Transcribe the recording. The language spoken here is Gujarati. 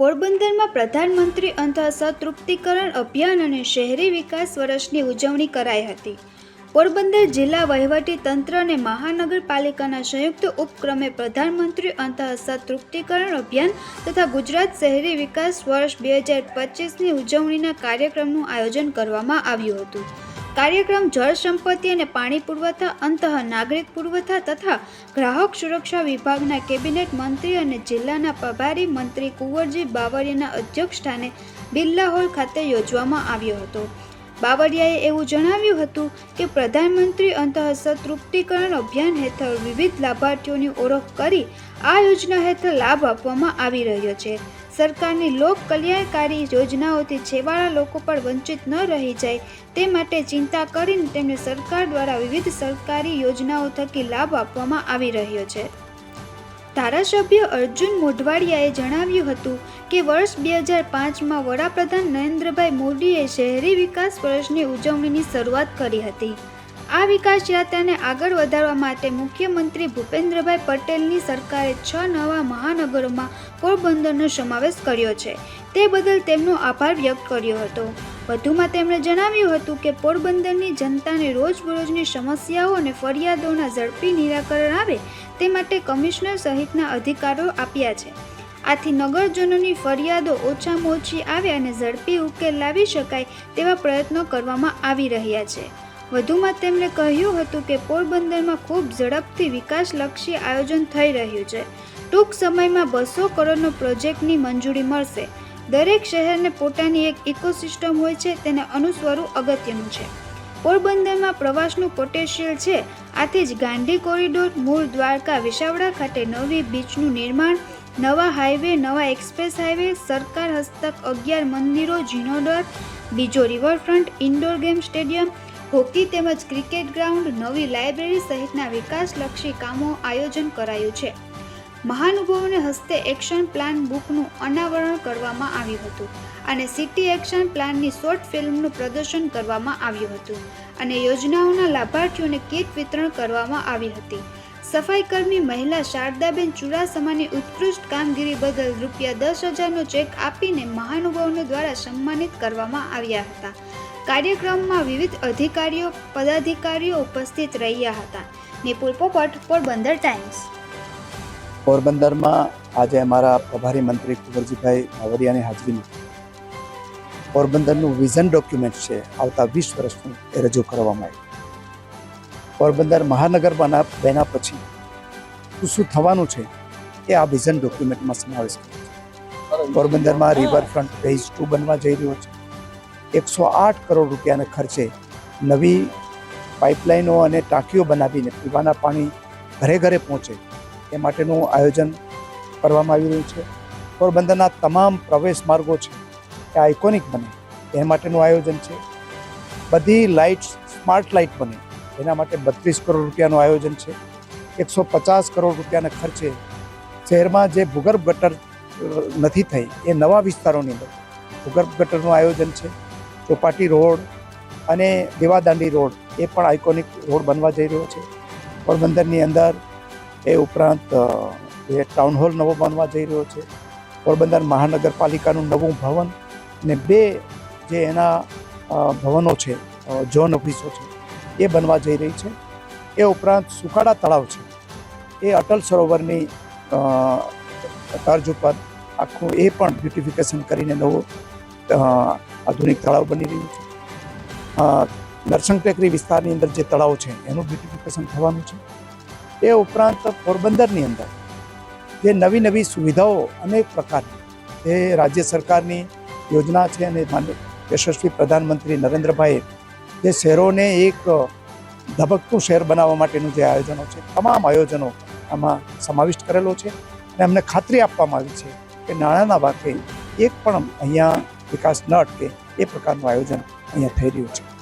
પોરબંદરમાં પ્રધાનમંત્રી અંધા સતૃપ્તિકરણ અભિયાન અને શહેરી વિકાસ વર્ષની ઉજવણી કરાઈ હતી. પોરબંદર જિલ્લા વહીવટી તંત્ર અને મહાનગરપાલિકાના સંયુક્ત ઉપક્રમે પ્રધાનમંત્રી અંતઃ તૃપ્તિકરણ અભિયાન તથા ગુજરાત શહેરી વિકાસ વર્ષ બે હજાર પચીસની ઉજવણીના કાર્યક્રમનું આયોજન કરવામાં આવ્યું હતું. કાર્યક્રમ જળ સંપત્તિ અને પાણી પુરવઠા, અંતઃ નાગરિક પુરવઠા તથા ગ્રાહક સુરક્ષા વિભાગના કેબિનેટ મંત્રી અને જિલ્લાના પ્રભારી મંત્રી કુંવરજી બાવળિયાના અધ્યક્ષસ્થાને બિરલા હોલ ખાતે યોજવામાં આવ્યો હતો. બાવળિયાએ એવું જણાવ્યું હતું કે પ્રધાનમંત્રી અંતઃસત્ સતૃપ્તિકરણ અભિયાન હેઠળ વિવિધ લાભાર્થીઓની ઓળખ કરી આ યોજના હેઠળ લાભ આપવામાં આવી રહ્યો છે. સરકારની લોક કલ્યાણકારી યોજનાઓથી છેવાડા લોકો પણ વંચિત ન રહી જાય. તે માટે ચિંતા કરીને તેમને સરકાર દ્વારા વિવિધ સરકારી યોજનાઓ થકી લાભ આપવામાં આવી રહ્યો છે. ધારાસભ્ય અર્જુન મોઢવાડિયાએ જણાવ્યું હતું કે વર્ષ બે હજાર પાંચમાં વડાપ્રધાન નરેન્દ્રભાઈ મોદીએ શહેરી વિકાસ વર્ષની ઉજવણીની શરૂઆત કરી હતી. આ વિકાસ યાત્રાને આગળ વધારવા માટે મુખ્યમંત્રી ભૂપેન્દ્રભાઈ પટેલની સરકારે છ નવા મહાનગરોમાં પોરબંદરનો સમાવેશ કર્યો છે. તે બદલ તેમનો આભાર વ્યક્ત કર્યો હતો. વધુમાં તેમણે જણાવ્યું હતું કે પોરબંદરની જનતાને રોજબરોજની સમસ્યાઓ અને ફરિયાદોના ઝડપી નિરાકરણ આવે તે માટે કમિશનર સહિતના અધિકારો આપ્યા છે. આથી નગરજનોની ફરિયાદો ઓછામાં ઓછી આવે અને ઝડપી ઉકેલ લાવી શકાય તેવા પ્રયત્નો કરવામાં આવી રહ્યા છે. વધુમાં તેમણે કહ્યું હતું કે પોરબંદરમાં ખૂબ ઝડપથી વિકાસલક્ષી આયોજન થઈ રહ્યું છે. ટૂંક સમયમાં બસો કરોડનો પ્રોજેક્ટની મંજૂરી મળશે. દરેક શહેરને પોતાની એક ઇકોસિસ્ટમ હોય છે, તેને અનુસરવું અગત્યનું છે. પોરબંદરમાં પ્રવાસનું પોટેન્શિયલ છે. આથી જ ગાંધી કોરિડોર, મૂળ દ્વારકા વિસાવડા ખાતે નવી બીચનું નિર્માણ, નવા હાઈવે, નવા એક્સપ્રેસ હાઈવે, સરકાર હસ્તક, અગિયાર મંદિરો જીર્ણોદ્વાર બીજો riverfront indoor game stadium hockey તેમજ ક્રિકેટ ગ્રાઉન્ડ નવી લાઇબ્રેરી સહિતના વિકાસલક્ષી કામો આયોજન કરાયું છે. મહાનુભાવોને હસ્તે એક્શન પ્લાન બુકનું અનાવરણ કરવામાં આવ્યું હતું અને સિટી એક્શન પ્લાનની શોર્ટ ફિલ્મનું પ્રદર્શન કરવામાં આવ્યું હતું અને યોજનાઓના લાભાર્થીઓને કીટ વિતરણ કરવામાં આવી હતી. સફાઈકર્મી મહિલા શારદાબેન ચુડાસમાની ઉત્કૃષ્ટ કામગીરી બદલ રૂપિયા દસ હજારનો ચેક આપીને મહાનુભાવોને દ્વારા સન્માનિત કરવામાં આવ્યા હતા. કાર્યક્રમમાં વિવિધ અધિકારીઓ પદાધિકારીઓ ઉપસ્થિત રહ્યા હતા. નિપુલ પોપટ પોરબંદર ટાઈમ્સ. પોરબંદરમાં આજે અમારા પ્રભારી મંત્રી કુંવરજીભાઈ બાવરિયાની હાજરીમાં પોરબંદરનું વિઝન ડોક્યુમેન્ટ છે આવતા વીસ વર્ષનું એ રજૂ કરવામાં આવ્યું. પોરબંદર મહાનગર બના બન્યા પછી શું શું થવાનું છે એ આ વિઝન ડોક્યુમેન્ટમાં સમાવેશ કર્યો છે. પોરબંદરમાં રિવરફ્રન્ટ ફેઝ ટુ બનવા જઈ રહ્યો છે. એકસો આઠ કરોડ રૂપિયાના ખર્ચે નવી પાઇપલાઇનો અને ટાંકીઓ બનાવીને પીવાના પાણી ઘરે ઘરે પહોંચે એ માટેનું આયોજન કરવામાં આવી રહ્યું છે. પોરબંદરના તમામ પ્રવેશ માર્ગો છે એ આઇકોનિક બને એ માટેનું આયોજન છે. બધી લાઇટ સ્માર્ટ લાઇટ બને એના માટે બત્રીસ કરોડ રૂપિયાનું આયોજન છે. એકસો પચાસ કરોડ રૂપિયાના ખર્ચે શહેરમાં જે ભૂગર્ભ ગટર નથી થઈ એ નવા વિસ્તારોની અંદર ભૂગર્ભ ગટરનું આયોજન છે. ચોપાટી રોડ અને દેવાદાંડી રોડ એ પણ આઇકોનિક રોડ બનવા જઈ રહ્યો છે. પોરબંદરની અંદર એ ઉપરાંત એ ટાઉન હોલ નવો બનવા જઈ રહ્યો છે. પોરબંદર મહાનગરપાલિકાનું નવું ભવન ને બે જે એના ભવનો છે જોન ઓફિસો છે, એ બનવા જઈ રહી છે. એ ઉપરાંત સુકાડા તળાવ છે. એ અટલ સરોવરની તર્જ ઉપર આખું એ પણ બ્યુટિફિકેશન કરીને નવું આધુનિક તળાવ બની રહ્યું છે. દર્શન ટેકરી વિસ્તારની અંદર જે તળાવ છે, એનું બ્યુટિફિકેશન થવાનું છે. એ ઉપરાંત પોરબંદરની અંદર જે નવી નવી સુવિધાઓ અનેક પ્રકારની જે રાજ્ય સરકારની યોજના છે અને યશસ્વી પ્રધાનમંત્રી નરેન્દ્રભાઈએ જે શહેરોને એક ધબકતું શહેર બનાવવા માટેનું જે આયોજનો છે, તમામ આયોજનો આમાં સમાવિષ્ટ કરેલો છે. અને અમને ખાતરી આપવામાં આવી છે કે નાણાંના વાકે એક પણ અહીંયા વિકાસ ન અટકે એ પ્રકારનું આયોજન અહીંયા થઈ રહ્યું છે.